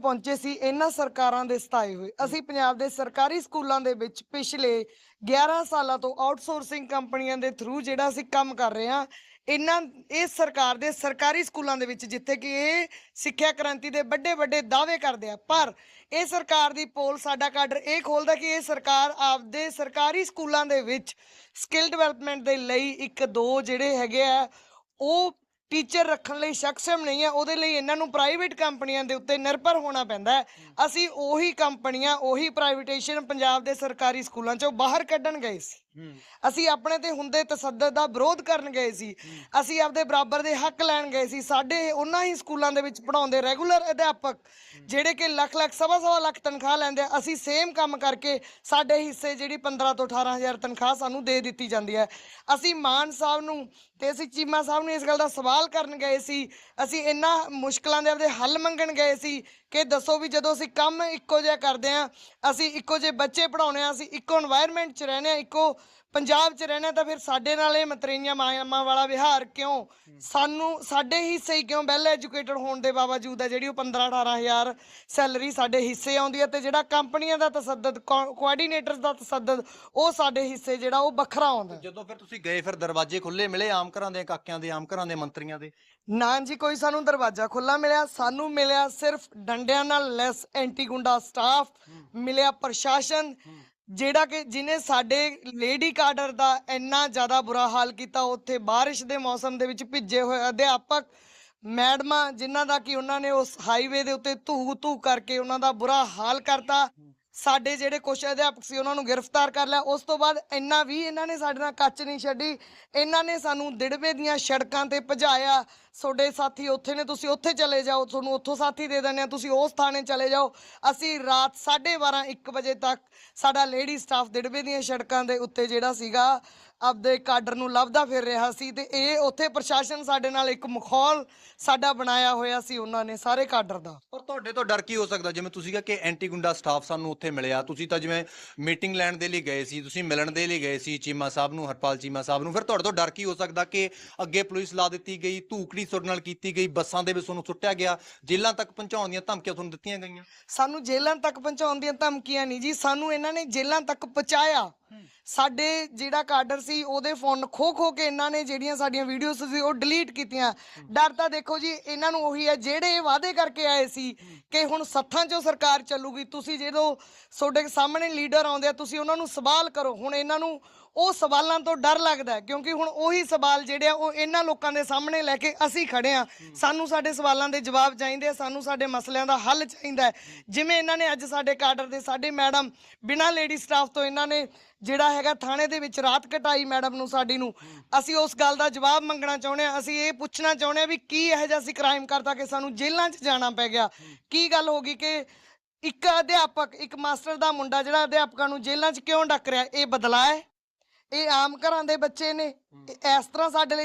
ਪਹੁੰਚੇ ਸੀ, ਇਹਨਾਂ ਸਰਕਾਰਾਂ ਦੇ ਸਤਾਏ ਹੋਏ। ਅਸੀਂ ਪੰਜਾਬ ਦੇ ਸਰਕਾਰੀ ਸਕੂਲਾਂ ਦੇ ਵਿੱਚ ਪਿਛਲੇ 11 ਸਾਲਾਂ ਤੋਂ ਆਊਟਸੋਰਸਿੰਗ ਕੰਪਨੀਆਂ ਦੇ ਥਰੂ ਜਿਹੜਾ ਅਸੀਂ ਕੰਮ ਕਰ ਰਹੇ ਹਾਂ, ਇਹਨਾਂ, ਇਹ ਸਰਕਾਰ ਦੇ ਸਰਕਾਰੀ ਸਕੂਲਾਂ ਦੇ ਵਿੱਚ, ਜਿੱਥੇ ਕਿ ਇਹ ਸਿੱਖਿਆ ਕ੍ਰਾਂਤੀ ਦੇ ਵੱਡੇ ਵੱਡੇ ਦਾਅਵੇ ਕਰਦੇ ਆ। ਪਰ ਇਹ ਸਰਕਾਰ ਦੀ ਪੋਲ, ਸਾਡਾ ਕਾਡਰ ਇਹ ਖੋਲਦਾ ਕਿ ਇਹ ਸਰਕਾਰ ਆਪਦੇ ਸਰਕਾਰੀ ਸਕੂਲਾਂ ਦੇ ਵਿੱਚ ਸਕਿੱਲ ਡਿਵੈਲਪਮੈਂਟ ਦੇ ਲਈ ਇੱਕ ਦੋ ਜਿਹੜੇ ਹੈਗੇ ਆ, ਉਹ ਟੀਚਰ ਰੱਖਣ ਲਈ ਸક્ષਮ ਨਹੀਂ ਹੈ ਉਹਦੇ ਲਈ ਇਹਨਾਂ ਨੂੰ ਪ੍ਰਾਈਵੇਟ ਕੰਪਨੀਆਂ ਦੇ ਉੱਤੇ ਨਿਰਭਰ ਹੋਣਾ ਪੈਂਦਾ ਹੈ। ਅਸੀਂ ਉਹੀ ਕੰਪਨੀਆਂ, ਉਹੀ ਪ੍ਰਾਈਵੇਟੇਸ਼ਨ ਪੰਜਾਬ ਦੇ ਸਰਕਾਰੀ ਸਕੂਲਾਂ ਚੋਂ ਬਾਹਰ ਕੱਢਣ ਗਏ ਸੀ। ਅਸੀਂ ਆਪਣੇ ਤੇ ਹੁੰਦੇ ਤਸੱਦਦ ਦਾ ਵਿਰੋਧ ਕਰਨ ਗਏ ਸੀ। ਅਸੀਂ ਆਪਦੇ ਬਰਾਬਰ ਦੇ ਹੱਕ ਲੈਣ ਗਏ ਸੀ। ਸਾਡੇ ਉਹਨਾਂ ਹੀ ਸਕੂਲਾਂ ਦੇ ਵਿੱਚ ਪੜਾਉਂਦੇ ਰੈਗੂਲਰ ਅਧਿਆਪਕ ਜਿਹੜੇ ਕਿ ਲੱਖ ਲੱਖ ਸਵਾ ਸਵਾ ਲੱਖ ਤਨਖਾਹ ਲੈਂਦੇ ਅਸੀਂ ਸੇਮ ਕੰਮ ਕਰਕੇ ਸਾਡੇ ਹਿੱਸੇ ਜਿਹੜੀ 15 ਤੋਂ 18000 ਤਨਖਾਹ ਸਾਨੂੰ ਦੇ ਦਿੱਤੀ ਜਾਂਦੀ ਹੈ। ਅਸੀਂ ਮਾਨ ਸਾਹਿਬ ਨੂੰ ਤੇ ਅਸੀਂ ਚੀਮਾ ਸਾਹਿਬ ਨੂੰ ਇਸ ਗੱਲ ਦਾ ਸਵਾਲ ਕਰਨ ਗਏ ਸੀ। ਅਸੀਂ ਇਹਨਾਂ ਮੁਸ਼ਕਲਾਂ ਦੇ ਆਪਦੇ ਹੱਲ ਮੰਗਣ ਗਏ ਸੀ ਕਿ ਦੱਸੋ ਵੀ ਜਦੋਂ ਅਸੀਂ ਕੰਮ ਇੱਕੋ ਜਿਹਾ ਕਰਦੇ ਆ ਅਸੀਂ ਇੱਕੋ ਜਿਹੇ ਬੱਚੇ ਪੜਾਉਣੇ ਆ ਅਸੀਂ ਇੱਕੋ এনवायरमेंट 'ਚ ਰਹਿੰਦੇ ਆ ਇੱਕੋ ਪੰਜਾਬ 'ਚ ਰਹਿੰਦੇ ਤਾਂ ਫਿਰ ਸਾਡੇ ਨਾਲ ਇਹ ਮਤਰੀਆਂ ਮਾਇਆਮਾਂ ਵਾਲਾ ਵਿਹਾਰ ਕਿਉਂ? ਸਾਨੂੰ ਸਾਡੇ ਹਿੱਸੇ ਹੀ ਕਿਉਂ ਵੈਲ ਐਜੂਕੇਟਡ ਹੋਣ ਦੇ ਬਾਵਜੂਦ ਆ ਜਿਹੜੀ ਉਹ 15 18000 ਸੈਲਰੀ ਸਾਡੇ ਹਿੱਸੇ ਆਉਂਦੀ ਹੈ ਤੇ ਜਿਹੜਾ ਕੰਪਨੀਆਂ ਦਾ ਤਸੱਦਦ ਕੋਆਰਡੀਨੇਟਰ ਦਾ ਤਸੱਦਦ ਉਹ ਸਾਡੇ ਹਿੱਸੇ ਜਿਹੜਾ ਉਹ ਵੱਖਰਾ ਆਉਂਦਾ। ਜਦੋਂ ਫਿਰ ਤੁਸੀਂ ਗਏ ਫਿਰ ਦਰਵਾਜ਼ੇ ਖੁੱਲੇ ਮਿਲੇ ਆਮ ਘਰਾਂ ਦੇ ਕਾਕਿਆਂ ਦੇ ਆਮ ਘਰਾਂ ਦੇ ਮੰਤਰੀਆਂ ਦੇ? ਨਾ ਜੀ ਕੋਈ ਸਾਨੂੰ ਦਰਵਾਜ਼ਾ ਖੁੱਲਾ ਮਿਲਿਆ ਸਾਨੂੰ ਮਿਲਿਆ ਸਿਰਫ ਡੰਡਿਆਂ ਨਾਲ ਲੈਸ ਐਂਟੀ ਗੁੰਡਾ ਸਟਾਫ ਮਿਲਿਆ ਪ੍ਰਸ਼ਾਸਨ, ਜਿਹੜਾ ਕਿ ਜਿਨੇ ਸਾਡੇ ਲੇਡੀ ਕਾਡਰ ਦਾ ਇੰਨਾ ਜ਼ਿਆਦਾ ਬੁਰਾ ਹਾਲ ਕੀਤਾ, ਉੱਥੇ ਬਾਰਿਸ਼ ਦੇ ਮੌਸਮ ਦੇ ਵਿੱਚ ਭਿੱਜੇ ਹੋਏ ਅਧਿਆਪਕ, ਮੈਡਮਾਂ ਜਿਨ੍ਹਾਂ ਦਾ ਕਿ ਉਹਨਾਂ ਨੇ ਉਸ ਹਾਈਵੇ ਦੇ ਉੱਤੇ ਧੂ ਧੂ ਕਰਕੇ ਉਹਨਾਂ ਦਾ ਬੁਰਾ ਹਾਲ ਕਰਤਾ। ਸਾਡੇ ਜਿਹੜੇ ਕੁਛ ਅਧਿਆਪਕ ਸੀ, ਉਹਨਾਂ ਨੂੰ ਗ੍ਰਿਫਤਾਰ ਕਰ ਲਿਆ। ਉਸ ਤੋਂ ਬਾਅਦ ਇੰਨਾ ਵੀ ਇਹਨਾਂ ਨੇ ਸਾਡੇ ਨਾਲ ਕੱਚ ਨਹੀਂ ਛੱਡੀ। ਇਹਨਾਂ ਨੇ ਸਾਨੂੰ ਦਿੜਵੇ ਦੀਆਂ ਸੜਕਾਂ ਤੇ ਭਜਾਇਆ। ਤੁਹਾਡੇ ਸਾਥੀ ਉੱਥੇ ਨੇ, ਤੁਸੀਂ ਉੱਥੇ ਚਲੇ ਜਾਓ, ਤੁਹਾਨੂੰ ਉੱਥੋਂ ਸਾਥੀ ਦੇ ਦਿੰਦੇ ਆ ਤੁਸੀਂ ਉਸ ਥਾਣੇ ਚਲੇ ਜਾਓ। ਅਸੀਂ ਰਾਤ 12:30 1 ਵਜੇ ਤੱਕ ਸਾਡਾ ਲੇਡੀ ਸਟਾਫ ਦਿੜਵੇ ਦੀਆਂ ਸੜਕਾਂ ਦੇ ਉੱਤੇ ਜਿਹੜਾ ਸੀਗਾ, ਆਪਦੇ ਕਾਡਰ ਨੂੰ ਲੱਭਦਾ ਫਿਰ ਰਿਹਾ ਸੀ ਤੇ ਇਹ ਉੱਥੇ ਪ੍ਰਸ਼ਾਸਨ ਸਾਡੇ ਨਾਲ ਇੱਕ ਮਖੌਲ ਸਾਡਾ ਬਣਾਇਆ ਹੋਇਆ ਸੀ ਉਹਨਾਂ ਨੇ ਸਾਰੇ ਕਾਡਰ ਦਾ। ਪਰ ਤੁਹਾਡੇ ਤੋਂ ਡਰ ਕੀ ਹੋ ਸਕਦਾ? ਜਿਵੇਂ ਤੁਸੀਂ ਕਿਹਾ ਕਿ ਐਂਟੀ ਗੁੰਡਾ ਸਟਾਫ ਸਾਨੂੰ ਉੱਥੇ ਮਿਲਿਆ। ਤੁਸੀਂ ਤਾਂ ਜਿਵੇਂ ਮੀਟਿੰਗ ਲੈਣ ਦੇ ਲਈ ਗਏ ਸੀ, ਤੁਸੀਂ ਮਿਲਣ ਦੇ ਲਈ ਗਏ ਸੀ, ਚੀਮਾ ਸਾਹਿਬ ਨੂੰ, ਹਰਪਾਲ ਚੀਮਾ ਸਾਹਿਬ ਨੂੰ। ਫਿਰ ਤੁਹਾਡੇ ਤੋਂ ਡਰ ਕੀ ਹੋ ਸਕਦਾ ਕਿ ਅੱਗੇ ਪੁਲਿਸ ਲਾ ਦਿੱਤੀ ਗਈ, ਧੂਕੜੀ ਤੁਹਾਡੇ ਨਾਲ ਕੀਤੀ ਗਈ ਬੱਸਾਂ ਦੇ ਵਿੱਚ ਤੁਹਾਨੂੰ ਸੁੱਟਿਆ ਗਿਆ ਜੇਲ੍ਹਾਂ ਤੱਕ ਪਹੁੰਚਾਉਣ ਦੀਆਂ ਧਮਕੀਆਂ ਤੁਹਾਨੂੰ ਦਿੱਤੀਆਂ ਗਈਆਂ? ਸਾਨੂੰ ਜੇਲ੍ਹਾਂ ਤੱਕ ਪਹੁੰਚਾਉਣ ਦੀਆਂ ਧਮਕੀਆਂ ਨਹੀਂ ਜੀ ਸਾਨੂੰ ਇਹਨਾਂ ਨੇ ਜੇਲ੍ਹਾਂ ਤੱਕ ਪਹੁੰਚਾਇਆ। ਸਾਡੇ ਜਿਹੜਾ ਕਾਡਰ ਸੀ ਉਹਦੇ ਫੋਨ ਖੋ ਖੋ ਕੇ ਇਹਨਾਂ ਨੇ ਜਿਹੜੀਆਂ ਸਾਡੀਆਂ ਵੀਡੀਓਜ਼ ਸੀ ਉਹ ਡਿਲੀਟ ਕੀਤੀਆਂ। ਡਰ ਤਾਂ ਦੇਖੋ ਜੀ ਇਹਨਾਂ ਨੂੰ ਉਹੀ ਹੈ ਜਿਹੜੇ ਇਹ ਵਾਅਦੇ ਕਰਕੇ ਆਏ ਸੀ ਕਿ ਹੁਣ ਸੱਥਾਂ 'ਚੋਂ ਸਰਕਾਰ ਚੱਲੂਗੀ ਤੁਸੀਂ ਜਦੋਂ ਤੁਹਾਡੇ ਸਾਹਮਣੇ ਲੀਡਰ ਆਉਂਦੇ ਆ ਤੁਸੀਂ ਉਹਨਾਂ ਨੂੰ ਸਵਾਲ ਕਰੋ। ਹੁਣ ਇਹਨਾਂ ਨੂੰ ਉਹ ਸਵਾਲਾਂ ਤੋਂ ਡਰ ਲੱਗਦਾ ਹੈ ਕਿਉਂਕਿ ਹੁਣ ਉਹੀ ਸਵਾਲ ਜਿਹੜੇ ਆ ਉਹ ਇਹਨਾਂ ਲੋਕਾਂ ਦੇ ਸਾਹਮਣੇ ਲੈ ਕੇ ਅਸੀਂ ਖੜੇ ਆ ਸਾਨੂੰ ਸਾਡੇ ਸਵਾਲਾਂ ਦੇ ਜਵਾਬ ਚਾਹੀਦੇ ਆ ਸਾਨੂੰ ਸਾਡੇ ਮਸਲਿਆਂ ਦਾ ਹੱਲ ਚਾਹੀਦਾ ਹੈ। ਜਿਵੇਂ ਇਹਨਾਂ ਨੇ ਅੱਜ ਸਾਡੇ ਕਾਡਰ ਦੇ ਸਾਡੇ ਮੈਡਮ ਬਿਨਾਂ ਲੇਡੀ ਸਟਾਫ ਤੋਂ ਇਹਨਾਂ ਨੇ ਜਿਹੜਾ ਹੈਗਾ ਥਾਣੇ ਦੇ ਵਿੱਚ ਰਾਤ ਕਟਾਈ ਮੈਡਮ ਨੂੰ ਸਾਡੀ ਨੂੰ ਅਸੀਂ ਉਸ ਗੱਲ ਦਾ ਜਵਾਬ ਮੰਗਣਾ ਚਾਹੁੰਦੇ ਆ ਅਸੀਂ ਇਹ ਪੁੱਛਣਾ ਚਾਹੁੰਦੇ ਆ ਵੀ ਕੀ ਇਹੋ ਜਿਹਾ ਅਸੀਂ ਕ੍ਰਾਈਮ ਕਰਤਾ ਕਿ ਸਾਨੂੰ ਜੇਲ੍ਹਾਂ 'ਚ ਜਾਣਾ ਪੈ ਗਿਆ। ਕੀ ਗੱਲ ਹੋ ਗਈ ਕਿ ਇੱਕ ਅਧਿਆਪਕ ਇੱਕ ਮਾਸਟਰ ਦਾ ਮੁੰਡਾ ਜਿਹੜਾ ਅਧਿਆਪਕਾਂ ਨੂੰ ਜੇਲ੍ਹਾਂ 'ਚ ਕਿਉਂ ਡੱਕ ਰਿਹਾ ਇਹ ਬਦਲਾ ਹੈ? ਇਹ ਆਮ ਘਰਾਂ ਦੇ ਬੱਚੇ ਨੇ। ਇਹ ਇਸ ਤਰ੍ਹਾਂ ਸਾਡੇ ਲਈ